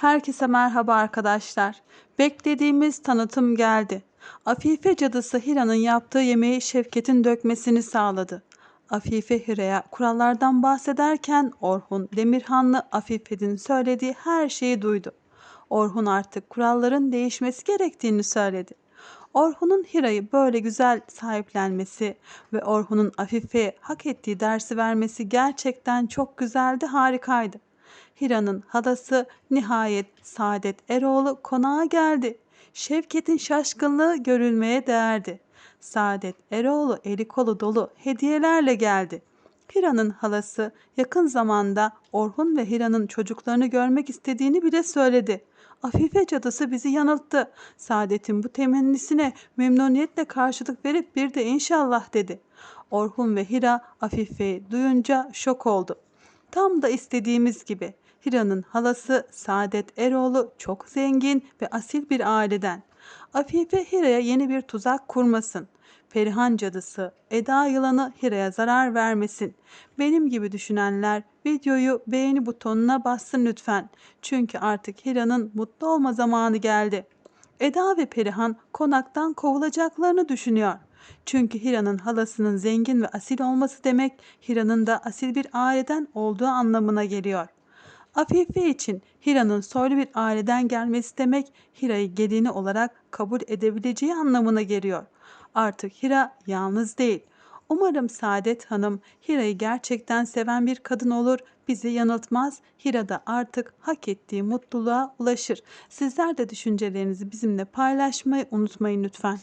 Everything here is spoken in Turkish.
Herkese merhaba arkadaşlar. Beklediğimiz tanıtım geldi. Afife cadısı Hira'nın yaptığı yemeği Şevket'in dökmesini sağladı. Afife Hira'ya kurallardan bahsederken Orhun Demirhanlı Afife'nin söylediği her şeyi duydu. Orhun artık kuralların değişmesi gerektiğini söyledi. Orhun'un Hira'yı böyle güzel sahiplenmesi ve Orhun'un Afife'ye hak ettiği dersi vermesi gerçekten çok güzeldi, harikaydı. Hira'nın halası nihayet Saadet Eroğlu konağa geldi. Şevket'in şaşkınlığı görülmeye değerdi. Saadet Eroğlu eli kolu dolu hediyelerle geldi. Hira'nın halası yakın zamanda Orhun ve Hira'nın çocuklarını görmek istediğini bile söyledi. Afife cadısı bizi yanılttı. Saadet'in bu temennisine memnuniyetle karşılık verip bir de inşallah dedi. Orhun ve Hira Afife'yi duyunca şok oldu. Tam da istediğimiz gibi. Hira'nın halası Saadet Eroğlu çok zengin ve asil bir aileden. Afife Hira'ya yeni bir tuzak kurmasın. Perihan cadısı Eda yılanı Hira'ya zarar vermesin. Benim gibi düşünenler videoyu beğeni butonuna bassın lütfen. Çünkü artık Hira'nın mutlu olma zamanı geldi. Eda ve Perihan konaktan kovulacaklarını düşünüyor. Çünkü Hira'nın halasının zengin ve asil olması demek Hira'nın da asil bir aileden olduğu anlamına geliyor. Afife için Hira'nın soylu bir aileden gelmesi demek Hira'yı gelini olarak kabul edebileceği anlamına geliyor. Artık Hira yalnız değil. Umarım Saadet Hanım Hira'yı gerçekten seven bir kadın olur, bizi yanıltmaz. Hira da artık hak ettiği mutluluğa ulaşır. Sizler de düşüncelerinizi bizimle paylaşmayı unutmayın lütfen.